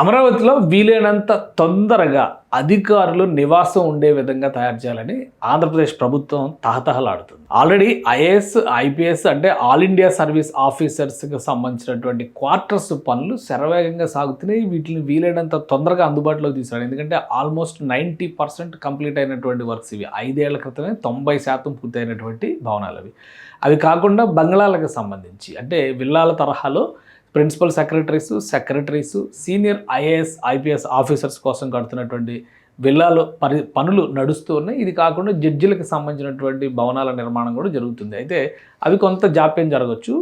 అమరావతిలో వీలైనంత తొందరగా అధికారులు నివాసం ఉండే విధంగా తయారు చేయాలని ఆంధ్రప్రదేశ్ ప్రభుత్వం తహతహలాడుతుంది. ఆల్రెడీ ఐఏఎస్ ఐపీఎస్ అంటే ఆల్ ఇండియా సర్వీస్ ఆఫీసర్స్కి సంబంధించినటువంటి క్వార్టర్స్ పనులు శరవేగంగా సాగుతున్నాయి. వీటిని వీలైనంత తొందరగా అందుబాటులోకి తీసుకురాడు ఎందుకంటే ఆల్మోస్ట్ నైంటీ పర్సెంట్ కంప్లీట్ అయినటువంటి వర్క్స్ ఇవి. ఐదేళ్ళ క్రితమే తొంభై శాతం పూర్తయినటువంటి భవనాలు అవి. అవి కాకుండా బంగ్లాలకు సంబంధించి అంటే విల్లాల తరహాలో principal secretaries secretaries senior IAS IPS officers కోసం కడుతున్నటువంటి విల్లాలు పరి పనులు నడుస్తూ ఉన్నాయి. ఇది కాకుండా జడ్జిలకు సంబంధించినటువంటి భవనాల నిర్మాణం కూడా జరుగుతుంది. అయితే అవి కొంత జాప్యం జరగవచ్చు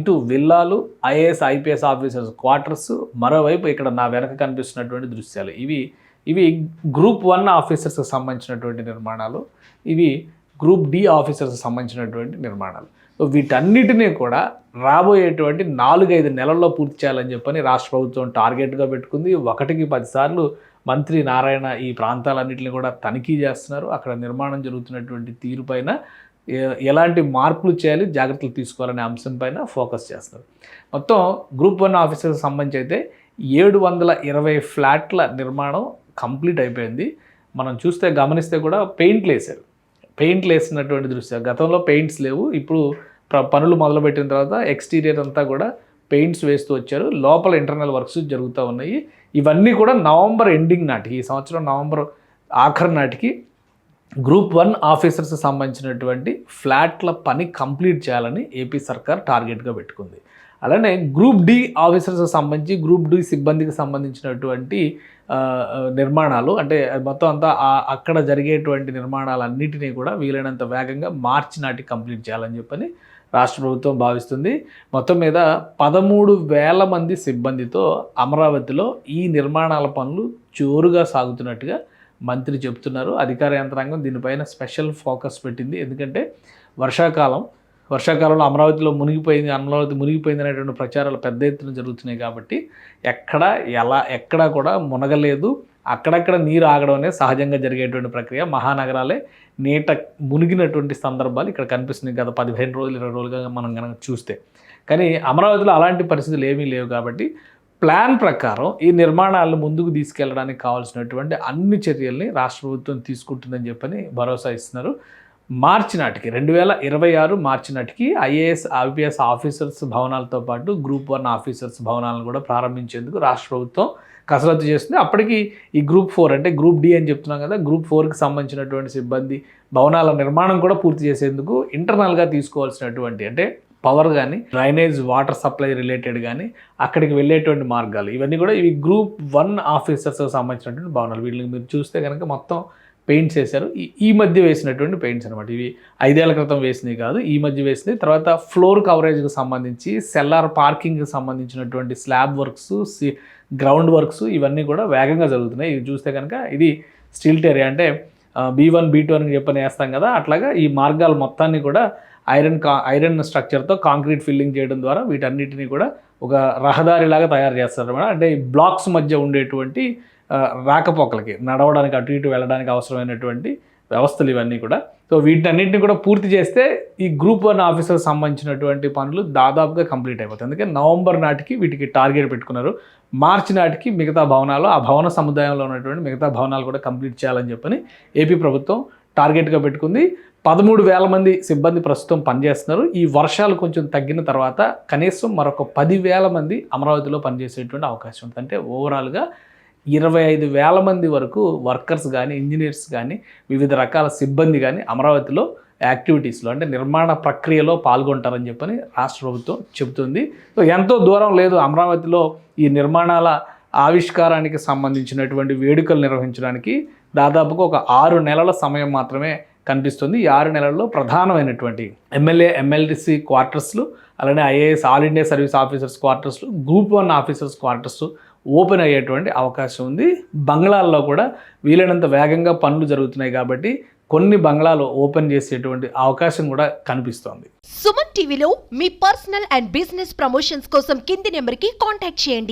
ఇటు విల్లాలు ఐఏఎస్ ఐపీఎస్ ఆఫీసర్స్ క్వార్టర్స్ మరోవైపు ఇక్కడ నా వెనక కనిపిస్తున్నటువంటి దృశ్యాలు. ఇవి ఇవి గ్రూప్ వన్ ఆఫీసర్స్కి సంబంధించినటువంటి నిర్మాణాలు. ఇవి గ్రూప్ డి ఆఫీసర్స్ సంబంధించినటువంటి నిర్మాణాలు. సో వీటన్నిటినీ కూడా రాబోయేటువంటి నాలుగైదు నెలల్లో పూర్తి చేయాలని చెప్పని రాష్ట్ర ప్రభుత్వం టార్గెట్గా పెట్టుకుంది. ఒకటికి పదిసార్లు మంత్రి నారాయణ ఈ ప్రాంతాలన్నింటినీ కూడా తనిఖీ చేస్తున్నారు. అక్కడ నిర్మాణం జరుగుతున్నటువంటి తీరుపైన ఎలాంటి మార్పులు చేయాలి జాగ్రత్తలు తీసుకోవాలనే అంశం పైన ఫోకస్ చేస్తున్నారు. మొత్తం గ్రూప్ వన్ ఆఫీసర్కి సంబంధించి అయితే ఏడు వందల ఇరవై ఫ్లాట్ల నిర్మాణం కంప్లీట్ అయిపోయింది. మనం చూస్తే గమనిస్తే కూడా పెయింట్లు వేశారు. పెయింట్లు వేసినటువంటి దృశ్యం. గతంలో పెయింట్స్ లేవు. ఇప్పుడు పనులు మొదలుపెట్టిన తర్వాత ఎక్స్టీరియర్ అంతా కూడా పెయింట్స్ వేస్తూ వచ్చారు. లోపల ఇంటర్నల్ వర్క్స్ జరుగుతూ ఉన్నాయి. ఇవన్నీ కూడా నవంబర్ ఎండింగ్ నాటికి ఈ సంవత్సరం నవంబర్ ఆఖరి నాటికి గ్రూప్ వన్ ఆఫీసర్స్ సంబంధించినటువంటి ఫ్లాట్ల పని కంప్లీట్ చేయాలని ఏపీ సర్కార్ టార్గెట్గా పెట్టుకుంది. అలానే గ్రూప్ డి ఆఫీసర్స్ సంబంధించి గ్రూప్ డి సిబ్బందికి సంబంధించినటువంటి నిర్మాణాలు. అంటే మొత్తం అంతా అక్కడ జరిగేటువంటి నిర్మాణాలన్నిటినీ కూడా వీలైనంత వేగంగా మార్చి నాటికి కంప్లీట్ చేయాలని చెప్పని రాష్ట్ర ప్రభుత్వం భావిస్తుంది. మొత్తం మీద పదమూడు వేల మంది సిబ్బందితో అమరావతిలో ఈ నిర్మాణాల పనులు జోరుగా సాగుతున్నట్టుగా మంత్రి చెప్తున్నారు. అధికార యంత్రాంగం దీనిపైన స్పెషల్ ఫోకస్ పెట్టింది. ఎందుకంటే వర్షాకాలం వర్షాకాలంలో అమరావతిలో మునిగిపోయింది అమరావతి మునిగిపోయింది అనేటువంటి ప్రచారాలు పెద్ద ఎత్తున జరుగుతున్నాయి కాబట్టి ఎక్కడ ఎలా ఎక్కడ కూడా మునగలేదు. అక్కడక్కడ నీరు ఆగడం అనేది సహజంగా జరిగేటువంటి ప్రక్రియ. మహానగరాలే నీట మునిగినటువంటి సందర్భాలు ఇక్కడ కనిపిస్తున్నాయి గత పదిహేను రోజులు ఇరవై రోజులుగా మనం కనుక చూస్తే. కానీ అమరావతిలో అలాంటి పరిస్థితులు ఏమీ లేవు కాబట్టి ప్లాన్ ప్రకారం ఈ నిర్మాణాలను ముందుకు తీసుకెళ్ళడానికి కావాల్సినటువంటి అన్ని చర్యల్ని రాష్ట్ర ప్రభుత్వం తీసుకుంటుందని చెప్పని భరోసా ఇస్తున్నారు. మార్చి నాటికి రెండు వేల ఇరవై ఆరు మార్చి నాటికి ఐఏఎస్ ఐపీఎస్ ఆఫీసర్స్ భవనాలతో పాటు గ్రూప్ వన్ ఆఫీసర్స్ భవనాలను కూడా ప్రారంభించేందుకు రాష్ట్ర ప్రభుత్వం కసరత్తు చేస్తుంది. అప్పటికి ఈ గ్రూప్ ఫోర్ అంటే గ్రూప్ డి అని చెప్తున్నాం కదా గ్రూప్ ఫోర్కి సంబంధించినటువంటి సిబ్బంది భవనాల నిర్మాణం కూడా పూర్తి చేసేందుకు ఇంటర్నల్గా తీసుకోవాల్సినటువంటి అంటే పవర్ కానీ డ్రైనేజ్ వాటర్ సప్లై రిలేటెడ్ కానీ అక్కడికి వెళ్ళేటువంటి మార్గాలు. ఇవన్నీ కూడా ఇవి గ్రూప్ వన్ ఆఫీసర్స్ సంబంధించినటువంటి భవనాలు. వీళ్ళని మీరు చూస్తే కనుక మొత్తం పెయింట్స్ వేశారు. ఈ మధ్య వేసినటువంటి పెయింట్స్ అనమాట ఇవి ఐదేళ్ళ క్రితం వేసినవి కాదు ఈ మధ్య వేసినవి. తర్వాత ఫ్లోర్ కవరేజ్కి సంబంధించి సెల్లార్ పార్కింగ్కి సంబంధించినటువంటి స్లాబ్ వర్క్స్ గ్రౌండ్ వర్క్స్ ఇవన్నీ కూడా వేగంగా జరుగుతున్నాయి. ఇవి చూస్తే కనుక ఇది స్టిల్ట్ ఏరియా అంటే బీ వన్ బీ టూ అని చెప్పని వేస్తాం కదా అట్లాగా ఈ మార్గాలు మొత్తాన్ని కూడా ఐరన్ కా ఐరన్ స్ట్రక్చర్తో కాంక్రీట్ ఫిల్లింగ్ చేయడం ద్వారా వీటన్నిటిని కూడా ఒక రహదారిలాగా తయారు చేస్తారు అనమాట అంటే ఈ బ్లాక్స్ మధ్య ఉండేటువంటి రాకపోకలకి నడవడానికి అటు ఇటు వెళ్ళడానికి అవసరమైనటువంటి వ్యవస్థలు ఇవన్నీ కూడా. సో వీటన్నింటిని కూడా పూర్తి చేస్తే ఈ గ్రూప్ వన్ ఆఫీసర్ సంబంధించినటువంటి పనులు దాదాపుగా కంప్లీట్ అయిపోతాయి. అందుకే నవంబర్ నాటికి వీటికి టార్గెట్ పెట్టుకున్నారు. మార్చి నాటికి మిగతా భవనాలు ఆ భవన సముదాయంలో ఉన్నటువంటి మిగతా భవనాలు కూడా కంప్లీట్ చేయాలని చెప్పని ఏపీ ప్రభుత్వం టార్గెట్గా పెట్టుకుంది. పదమూడు వేల మంది సిబ్బంది ప్రస్తుతం పనిచేస్తున్నారు. ఈ వర్షాలు కొంచెం తగ్గిన తర్వాత కనీసం మరొక పదివేల మంది అమరావతిలో పనిచేసేటువంటి అవకాశం ఉంది అంటే ఓవరాల్గా ఇరవై ఐదు వేల మంది వరకు వర్కర్స్ కానీ ఇంజనీర్స్ కానీ వివిధ రకాల సిబ్బంది కానీ అమరావతిలో యాక్టివిటీస్లో అంటే నిర్మాణ ప్రక్రియలో పాల్గొంటారని చెప్పని రాష్ట్ర ప్రభుత్వం చెబుతుంది. సో ఎంతో దూరం లేదు అమరావతిలో ఈ నిర్మాణాల ఆవిష్కారానికి సంబంధించినటువంటి వేడుకలు నిర్వహించడానికి దాదాపుగా ఒక ఆరు నెలల సమయం మాత్రమే కనిపిస్తుంది. ఈ ఆరు నెలల్లో ప్రధానమైనటువంటి ఎమ్మెల్యే ఎమ్మెల్సీ క్వార్టర్స్లు అలానే IAS all India service officers క్వార్టర్స్లు group one officers quarters open అయ్యేటువంటి అవకాశం ఉంది. బంగ్లాల్లో కూడా వీలైనంత వేగంగా పనులు జరుగుతున్నాయి కాబట్టి కొన్ని బంగ్లాలు ఓపెన్ చేసేటువంటి అవకాశం కూడా కనిపిస్తోంది. సుమన్ టీవీలో మీ పర్సనల్ అండ్ బిజినెస్ ప్రమోషన్స్ కోసం కింది నెంబర్కి కాంటాక్ట్ చేయండి.